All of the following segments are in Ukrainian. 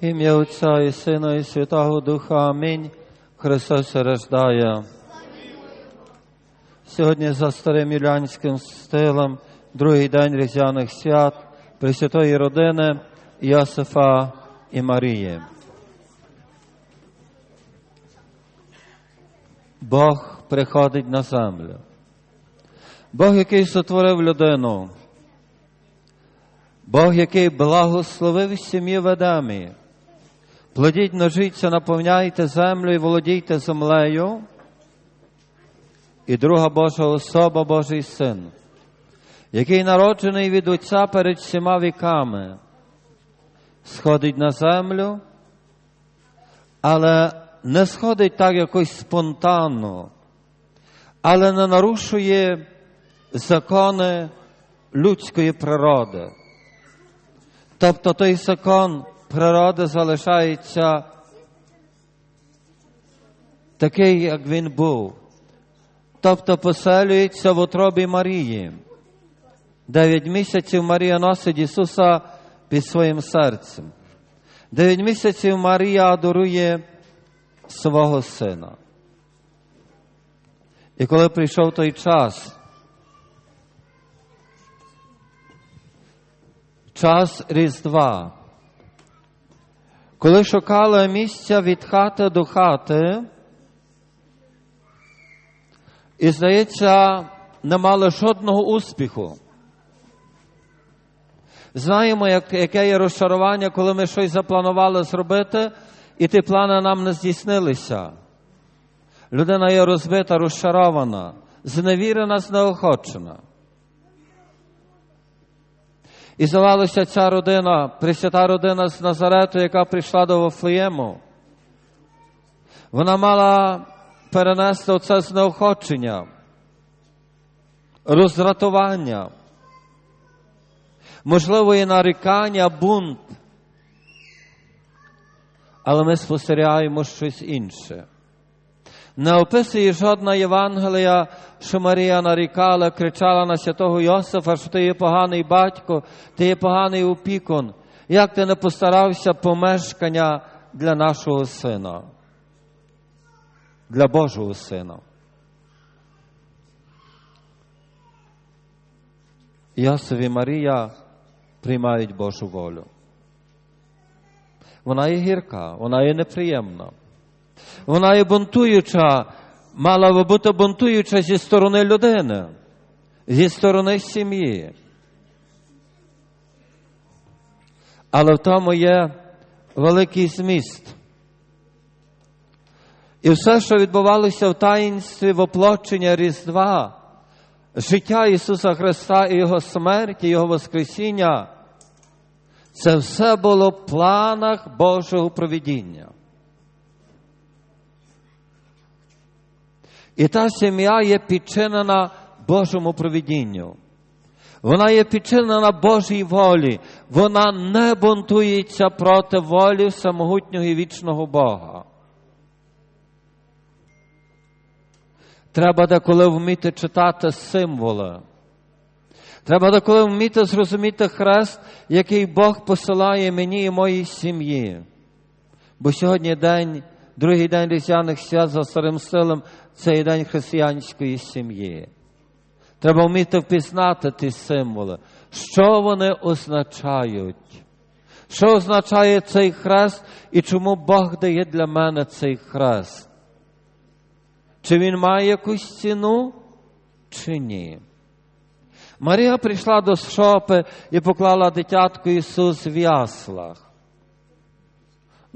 Ім'я Отця і Сина, і Святого Духа. Амінь. Христос рождає. Сьогодні за старим юлянським стилем, другий день різдвяних свят Пресвятої родини Йосифа і Марії. Бог приходить на землю. Бог, який сотворив людину. Бог, який благословив сім'ї в Едемі. Плодіть, ножіться, наповняйте землю і володійте землею. І друга Божа особа, Божий Син, який народжений від Отця перед всіма віками, сходить на землю, але не сходить так якось спонтанно, але не нарушує закони людської природи. Тобто той закон природи залишається такий, як він був. Тобто поселюється в утробі Марії. Дев'ять місяців Марія носить Ісуса під своїм серцем. Дев'ять місяців Марія адорує свого сина. І коли прийшов той час, час Різдва, коли шукали місця від хати до хати, і, здається, не мали жодного успіху. Знаємо, як, яке є розчарування, коли ми щось запланували зробити, і ті плани нам не здійснилися. Людина є розбита, розчарована, зневірена, знеохочена. І здавалося, ця родина, пресвята родина з Назарету, яка прийшла до Вафлеєму, вона мала перенести оце знеохочення, роздратування, можливо, і нарікання, бунт. Але ми спостерігаємо щось інше. Не описує жодна Євангелія, що Марія нарікала, кричала на святого Йосифа, що ти є поганий батько, ти є поганий опікун. Як ти не постарався помешкання для нашого сина, для Божого сина? Йосиф і Марія приймають Божу волю. Вона є гірка, вона є неприємна. Вона є бунтуюча, мала би бути бунтуюча зі сторони людини, зі сторони сім'ї. Але в тому є великий зміст. І все, що відбувалося в таїнстві воплочення Різдва, життя Ісуса Христа і Його смерті, Його Воскресіння, це все було в планах Божого провідіння. І та сім'я є підчинена Божому провідінню. Вона є підчинена Божій волі. Вона не бунтується проти волі самогутнього і вічного Бога. Треба деколи вміти читати символи. Треба деколи вміти зрозуміти хрест, який Бог посилає мені і моїй сім'ї. Бо сьогодні день, другий день різдвяних свят за старим стилем, це є день християнської сім'ї. Треба вміти впізнати ті символи, що вони означають, що означає цей хрест і чому Бог дає для мене цей хрест. Чи він має якусь ціну, чи ні? Марія прийшла до шопи і поклала дитятку Ісус в яслах.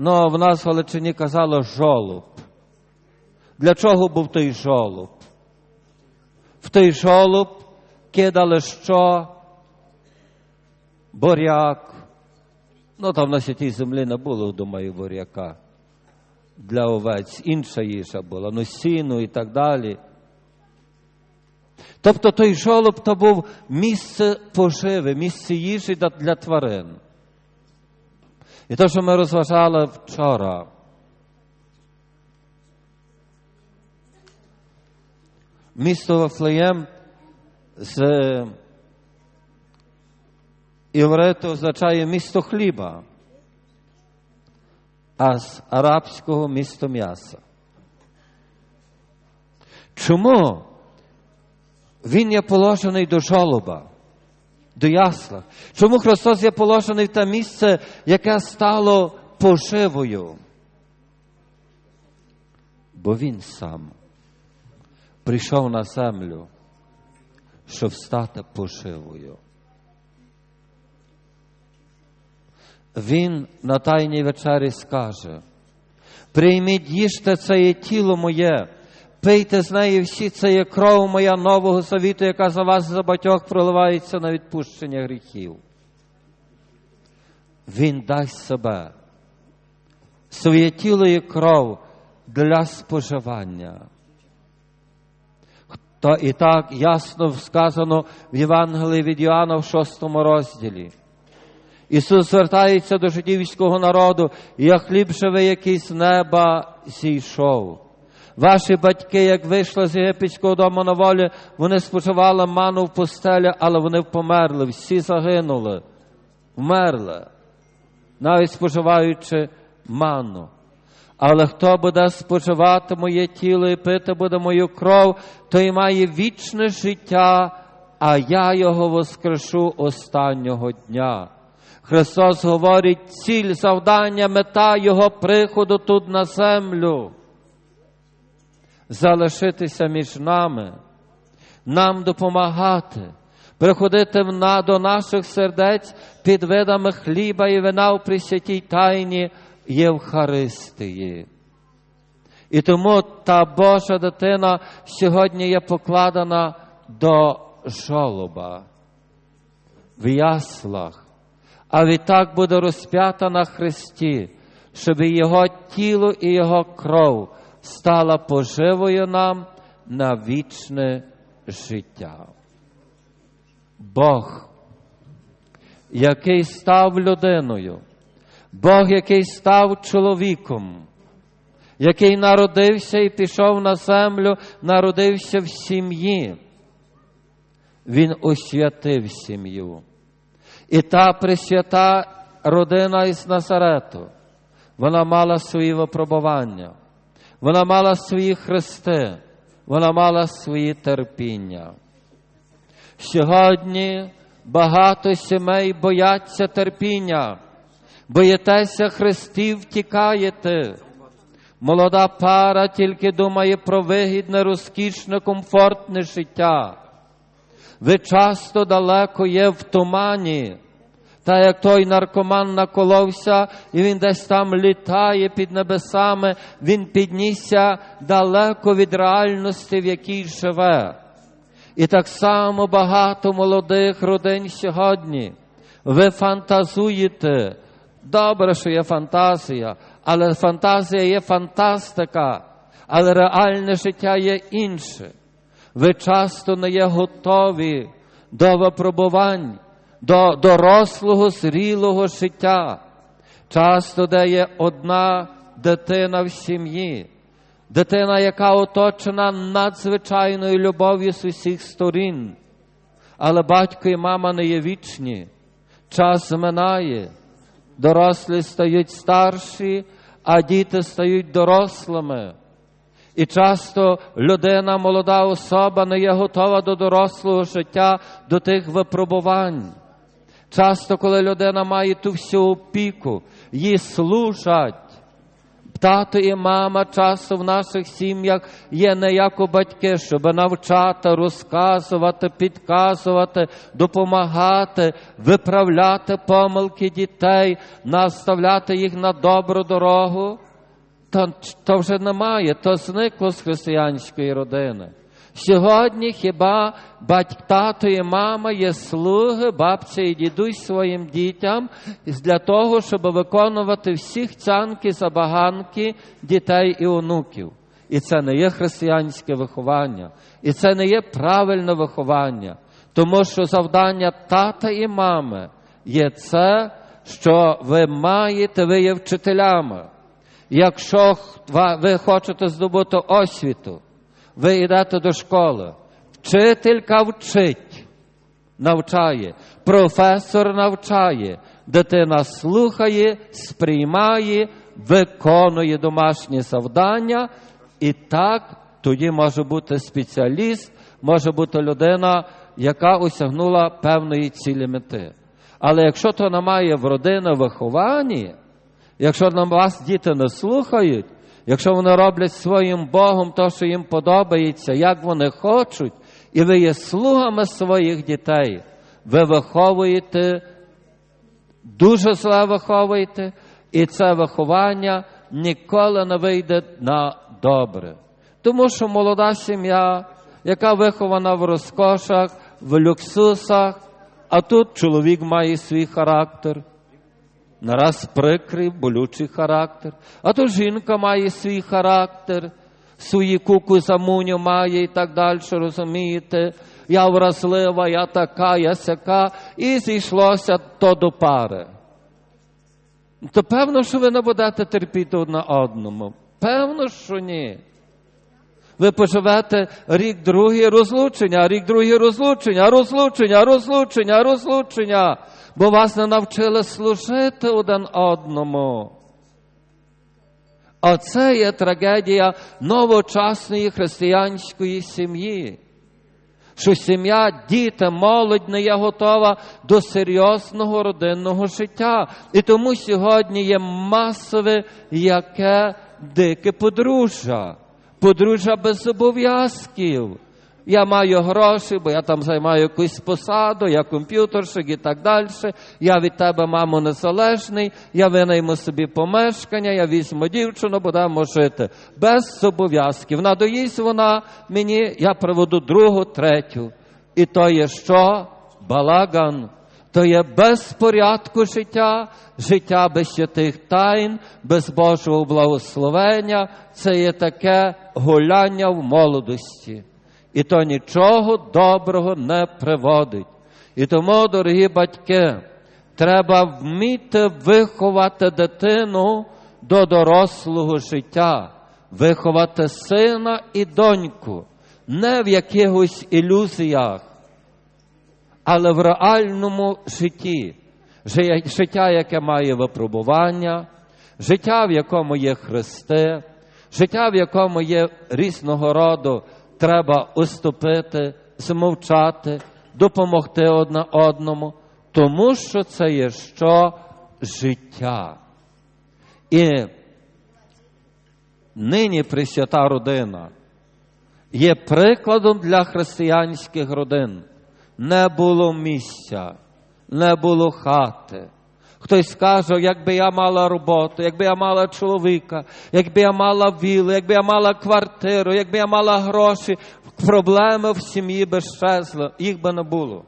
Ну, в нас в Галичині казало жолуб. Для чого був той жолуб? В той жолуб кидали що? Боряк. Ну, там на святій землі не було, думаю, боряка. Для овець інша їжа була, ну сіну і так далі. Тобто той жолоб то був місце поживи, місце їжі для тварин. І те, що ми розважали вчора. Місто Вафлеєм з івриту означає місто хліба. а з арабського місто м'яса. Чому він є положений до жолоба, до ясла? Чому Христос є положений в те місце, яке стало поживою? Бо Він сам прийшов на землю, щоб стати поживою. Він на Тайній вечері скаже: прийміть їжте це є тіло моє, пийте з неї всі, це є кров моя нового завіту, яка за вас за батьох проливається на відпущення гріхів. Він дасть себе, своє тіло і кров для споживання. То і так ясно сказано в Євангелії від Йоанна в шостому розділі. Ісус звертається до жидівського народу, я хліб живий, який з неба зійшов. Ваші батьки, як вийшли з єгипетського дому на волі, вони споживали ману в пустелі, але вони померли, всі загинули, вмерли, навіть споживаючи ману. Але хто буде споживати моє тіло і пити буде мою кров, той має вічне життя, а я його воскрешу останнього дня. Христос говорить, ціль, завдання, мета Його приходу тут на землю. Залишитися між нами, нам допомагати, приходити до наших сердець під видами хліба і вина у присвятій тайні Євхаристії. І тому та Божа дитина сьогодні є покладена до жолоба в яслах а відтак буде розп'ята на Христі, щоб Його тіло і Його кров стала поживою нам на вічне життя. Бог, який став людиною, Бог, який став чоловіком, який народився і пішов на землю, народився в сім'ї, Він освятив сім'ю. І та пресвята родина із Назарету, вона мала свої випробування, вона мала свої хрести, вона мала свої терпіння. Сьогодні багато сімей бояться терпіння, боїтеся хрестів, тікаєте. Молода пара тільки думає про вигідне, розкішне, комфортне життя. Ви часто далеко є в тумані, та як той наркоман наколовся, і він десь там літає під небесами, він піднісся далеко від реальності, в якій живе. І так само багато молодих родин сьогодні. Ви фантазуєте. Добре, що є фантазія, але фантазія є фантастика, але реальне життя є інше ви часто не є готові до випробувань, до дорослого, зрілого життя. Часто де є одна дитина в сім'ї, дитина, яка оточена надзвичайною любов'ю з усіх сторін. Але батько і мама не є вічні, час минає, дорослі стають старші, а діти стають дорослими. І часто людина, молода особа не є готова до дорослого життя, до тих випробувань. Часто, коли людина має ту всю опіку, їй служать. Тато і мама часто в наших сім'ях є не як у батьки, щоб навчати, розказувати, підказувати, допомагати, виправляти помилки дітей, наставляти їх на добру дорогу то, то вже немає, то зникло з християнської родини. Сьогодні хіба батько, тато і мама є слуги, бабця і дідусь своїм дітям для того, щоб виконувати всіх цянки, забаганки дітей і онуків. І це не є християнське виховання, і це не є правильне виховання, тому що завдання тата і мами є це, що ви маєте, ви є вчителями. Якщо ви хочете здобути освіту, ви йдете до школи, вчителька вчить, навчає, професор навчає, дитина слухає, сприймає, виконує домашні завдання, і так тоді може бути спеціаліст, може бути людина, яка осягнула певної цілі мети. Але якщо то немає в родині вихованні, якщо на вас діти не слухають, якщо вони роблять своїм Богом те, що їм подобається, як вони хочуть, і ви є слугами своїх дітей, ви виховуєте, дуже зле виховуєте, і це виховання ніколи не вийде на добре. Тому що молода сім'я, яка вихована в розкошах, в люксусах, а тут чоловік має свій характер, нараз прикрий, болючий характер, а тут жінка має свій характер, свої куку замуню має і так далі, розумієте? Я вразлива, я така, я сяка, і зійшлося то до пари. То певно, що ви не будете терпіти одна одному. Певно, що ні. Ви поживете рік другий розлучення, рік другий розлучення, розлучення, розлучення, розлучення, бо вас не навчили служити один одному. Оце є трагедія новочасної християнської сім'ї. Що сім'я, діти, молодь не є готова до серйозного родинного життя. І тому сьогодні є масове яке дике подружжя подружжя без зобов'язків. Я маю гроші, бо я там займаю якусь посаду, я комп'ютерщик і так далі. Я від тебе, мамо, незалежний, я винайму собі помешкання, я візьму дівчину, будемо жити. Без зобов'язків. Надоїсть вона мені, я приведу другу, третю. І то є що? Балаган. То є без порядку життя, життя без святих тайн, без Божого благословення, це є таке гуляння в молодості. І то нічого доброго не приводить. І тому, дорогі батьки, треба вміти виховати дитину до дорослого життя, виховати сина і доньку, не в якихось ілюзіях, але в реальному житті. Життя, яке має випробування, життя, в якому є хрести, життя, в якому є різного роду, треба уступити, змовчати, допомогти одне одному, тому що це є що життя. І нині Пресвята родина є прикладом для християнських родин. Не було місця, не було хати. Хтось каже, якби я мала роботу, якби я мала чоловіка, якби я мала вілу, якби я мала квартиру, якби я мала гроші, проблеми в сім'ї би щезли, їх би не було.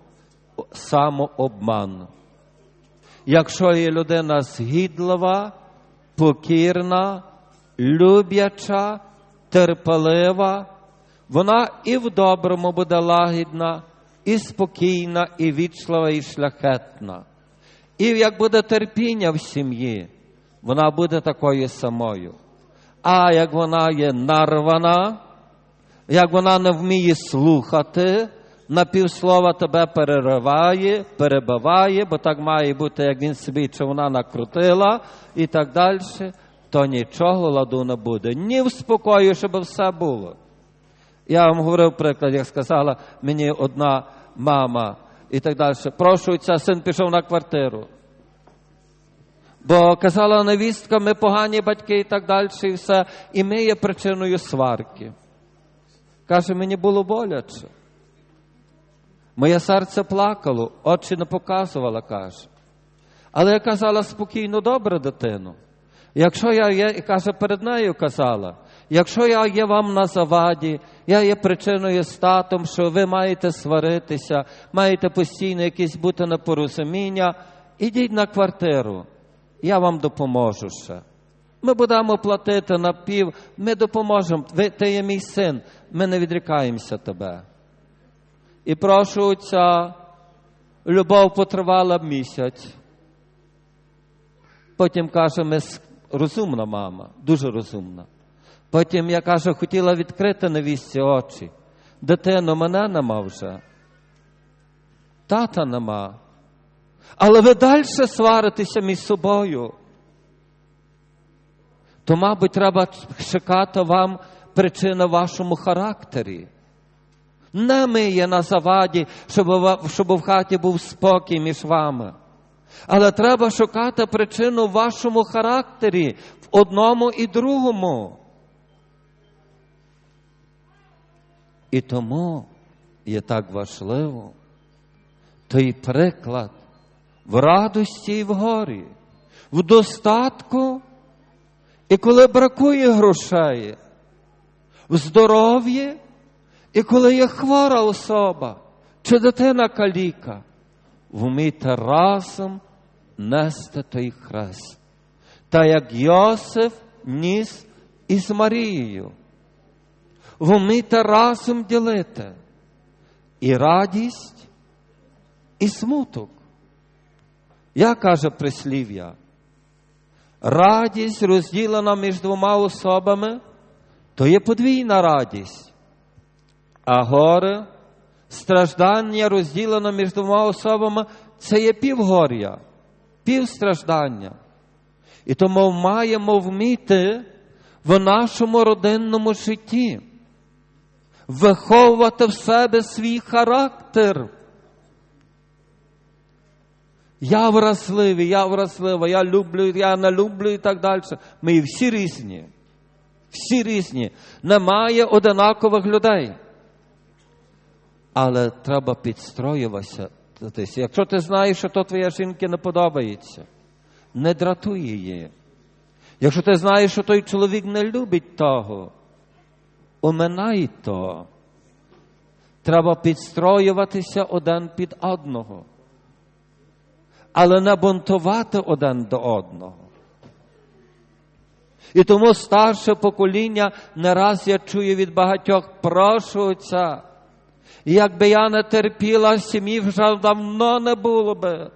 Самообман. Якщо є людина згідлива, покірна, любляча, терпелива, вона і в доброму буде лагідна, і спокійна, і вічлива, і шляхетна. І як буде терпіння в сім'ї, вона буде такою самою. А як вона є нарвана, як вона не вміє слухати, на півслова тебе перериває, перебиває, бо так має бути, як він собі чи вона накрутила і так далі, то нічого ладу не буде. Ні в спокою, щоб все було. Я вам говорив приклад, як сказала мені одна мама і так далі. Прошується, син пішов на квартиру. Бо казала невістка, ми погані батьки і так далі, і все, і ми є причиною сварки. Каже, мені було боляче. Моє серце плакало, очі не показувала, каже. Але я казала спокійно, добре, дитину. Якщо я є, і каже, перед нею казала, якщо я є вам на заваді, я є причиною статом, що ви маєте сваритися, маєте постійно якісь бути непорозуміння, ідіть на квартиру, я вам допоможу ще. Ми будемо платити на пів, ми допоможемо. Ви, ти є мій син, ми не відрікаємося тебе. І прошу ця любов потривала місяць. Потім каже, ми розумна мама, дуже розумна. Потім я кажу, хотіла відкрити невістці очі. Дитино, мене нема вже. Тата нема. Але ви далі сваритеся між собою. То, мабуть, треба шукати вам причини в вашому характері. Не ми є на заваді, щоб, щоб в хаті був спокій між вами. Але треба шукати причину в вашому характері, в одному і другому. І тому є так важливо той приклад в радості і в горі, в достатку, і коли бракує грошей, в здоров'ї, і коли є хвора особа чи дитина каліка, вміти разом нести той хрест. Та як Йосиф ніс із Марією, вміти разом ділити і радість, і смуток. Я каже прислів'я, радість розділена між двома особами, то є подвійна радість, а горе, страждання розділено між двома особами це є півгор'я, півстраждання. І тому маємо вміти в нашому родинному житті виховувати в себе свій характер. Я вразливий, я вразлива, я люблю, я не люблю і так далі. Ми всі різні. Всі різні. Немає одинакових людей. Але треба підстроюватися. Якщо ти знаєш, що то твоя жінки не подобається, не дратуй її. Якщо ти знаєш, що той чоловік не любить того, оминай то. Треба підстроюватися один під одного, але не бунтувати один до одного. І тому старше покоління не раз я чую від багатьох, прошу отця, якби я не терпіла сім'ї, вже давно не було би.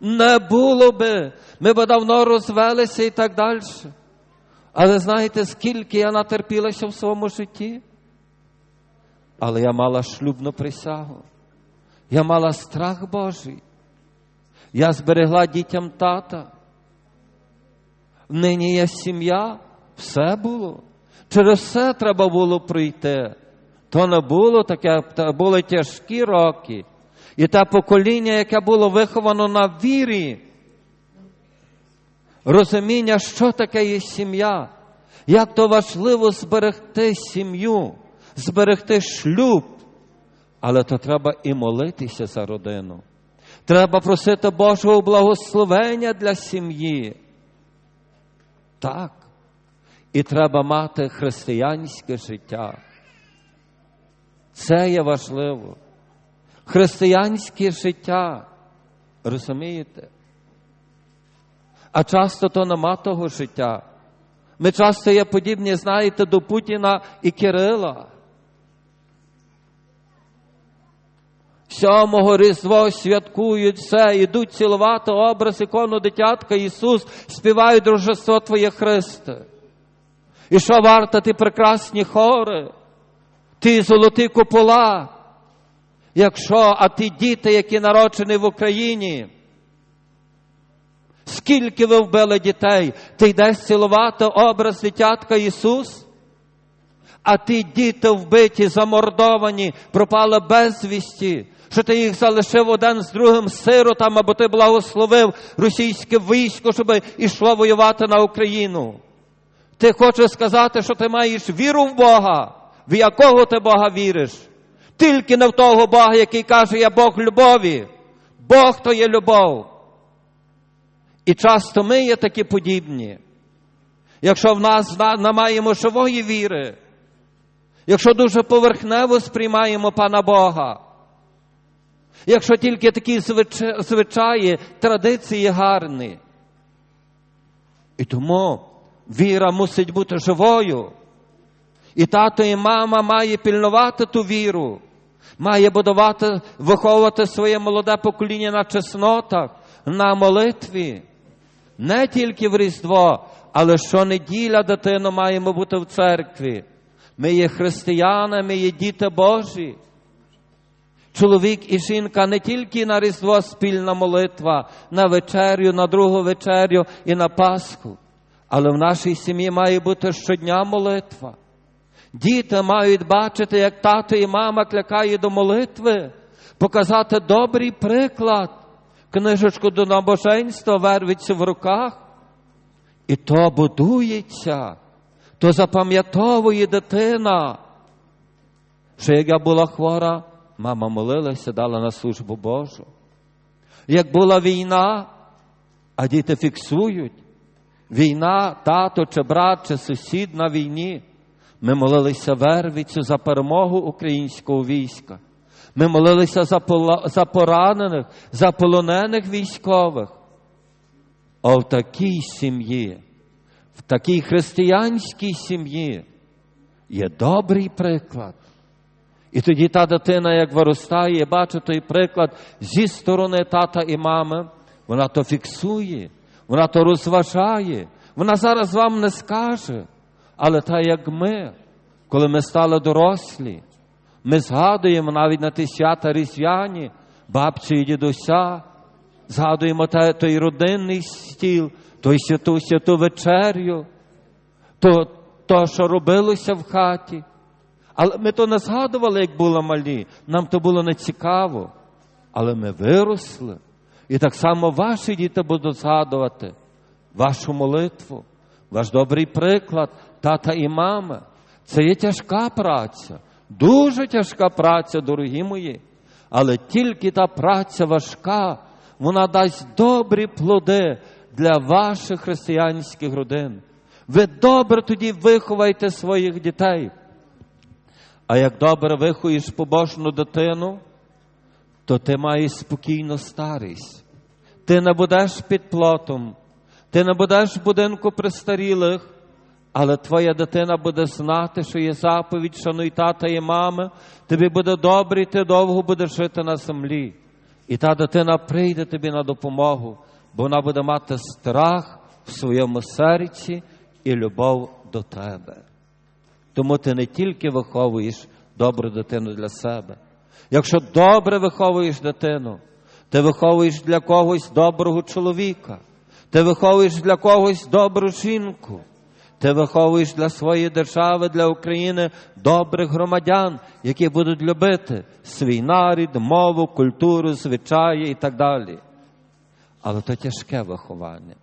Не було би. Ми б давно розвелися і так далі. Але знаєте, скільки я натерпілася в своєму житті? Але я мала шлюбну присягу. Я мала страх Божий. Я зберегла дітям тата. Нині є сім'я, все було. Через все треба було пройти. То не було таке, були тяжкі роки. І те покоління, яке було виховано на вірі, розуміння, що таке є сім'я, як то важливо зберегти сім'ю, зберегти шлюб. Але то треба і молитися за родину. Треба просити Божого благословення для сім'ї. Так. І треба мати християнське життя. Це є важливо. Християнське життя. Розумієте? А часто то нема того життя. Ми часто є подібні, знаєте, до Путіна і Кирила. Сьомого Різдво святкують все, ідуть цілувати образ ікону дитятка Ісус, співають дружество Твоє Христе. І що варто ти прекрасні хори, ти золоті купола, якщо, а ті діти, які народжені в Україні, скільки ви вбили дітей, ти йдеш цілувати образ дитятка Ісус? А ті діти вбиті, замордовані, пропали безвісті, що ти їх залишив один з другим сиротам, або ти благословив російське військо, щоб ішло воювати на Україну. Ти хочеш сказати, що ти маєш віру в Бога, в якого ти Бога віриш? Тільки не в того Бога, який каже, я Бог любові. Бог то є любов. І часто ми є такі подібні. Якщо в нас маємо живої віри, якщо дуже поверхнево сприймаємо Пана Бога, якщо тільки такі звичаї, традиції гарні. І тому віра мусить бути живою. І тато і мама має пільнувати ту віру, має будувати, виховувати своє молоде покоління на чеснотах, на молитві. Не тільки в Різдво, але щонеділя дитину маємо бути в церкві. Ми є християни, ми є діти Божі. Чоловік і жінка не тільки на Різдво спільна молитва, на вечерю, на другу вечерю і на Пасху, але в нашій сім'ї має бути щодня молитва. Діти мають бачити, як тато і мама клякає до молитви, показати добрий приклад, книжечку до набоженства вервиться в руках. І то будується, то запам'ятовує дитина. Що як я була хвора, мама молилася, дала на службу Божу. Як була війна, а діти фіксують, війна, тато чи брат, чи сусід на війні. Ми молилися Вервицю за перемогу українського війська. Ми молилися за, за поранених, за полонених військових. А в такій сім'ї, в такій християнській сім'ї є добрий приклад. І тоді та дитина, як виростає, бачить той приклад зі сторони тата і мами, вона то фіксує, вона то розважає, вона зараз вам не скаже. Але та як ми, коли ми стали дорослі, ми згадуємо навіть на ті свята різдвяні, бабці і дідуся, згадуємо той родинний стіл, той святу святу вечерю, то, то, що робилося в хаті. Але ми то не згадували, як були малі. Нам то було не цікаво. Але ми виросли. І так само ваші діти будуть згадувати вашу молитву, ваш добрий приклад, тата і мама. Це є тяжка праця, дуже тяжка праця, дорогі мої. Але тільки та праця важка, вона дасть добрі плоди для ваших християнських родин. Ви добре тоді виховайте своїх дітей. А як добре вихуєш побожну дитину, то ти маєш спокійну старість. Ти не будеш під плотом, ти не будеш в будинку престарілих, але твоя дитина буде знати, що є заповідь, шануй тата і мами, тобі буде добре, і ти довго будеш жити на землі. І та дитина прийде тобі на допомогу, бо вона буде мати страх в своєму серці і любов до тебе. Тому ти не тільки виховуєш добру дитину для себе. Якщо добре виховуєш дитину, ти виховуєш для когось доброго чоловіка, ти виховуєш для когось добру жінку, ти виховуєш для своєї держави, для України добрих громадян, які будуть любити свій нарід, мову, культуру, звичаї і так далі. Але то тяжке виховання.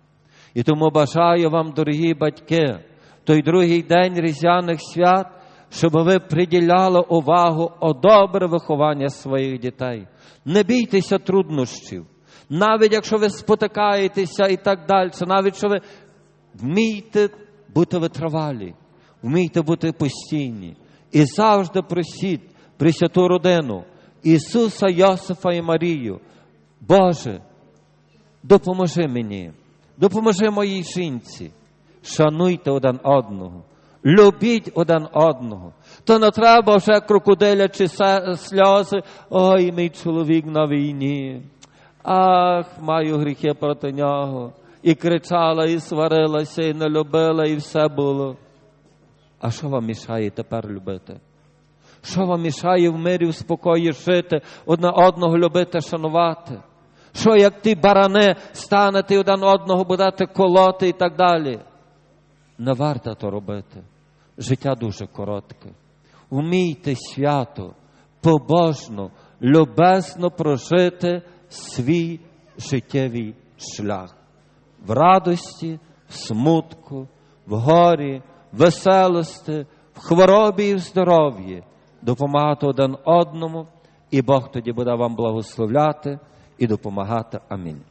І тому бажаю вам, дорогі батьки, той другий день різдвяних свят, щоб ви приділяли увагу о добре виховання своїх дітей. Не бійтеся труднощів. Навіть якщо ви спотикаєтеся і так далі, навіть що ви вмієте бути витривалі, вмійте бути постійні. І завжди просіть Пресвяту родину Ісуса, Йосифа і Марію. Боже, допоможи мені, допоможи моїй жінці. Шануйте один одного, любіть один одного. То не треба вже крокодилячі сльози. Ой, мій чоловік на війні. Ах, маю гріхи проти нього. І кричала, і сварилася, і не любила, і все було. А що вам мішає тепер любити? Що вам мішає в мирі, в спокої жити, одне одного любити, шанувати? Що як ті барани станете один одного будете колоти і так далі? Не варто то робити. Життя дуже коротке. Вмійте свято, побожно, любесно прожити свій життєвий шлях в радості, в смутку, в горі, в веселості, в хворобі і в здоров'ї, допомагати один одному, і Бог тоді буде вам благословляти і допомагати. Амінь.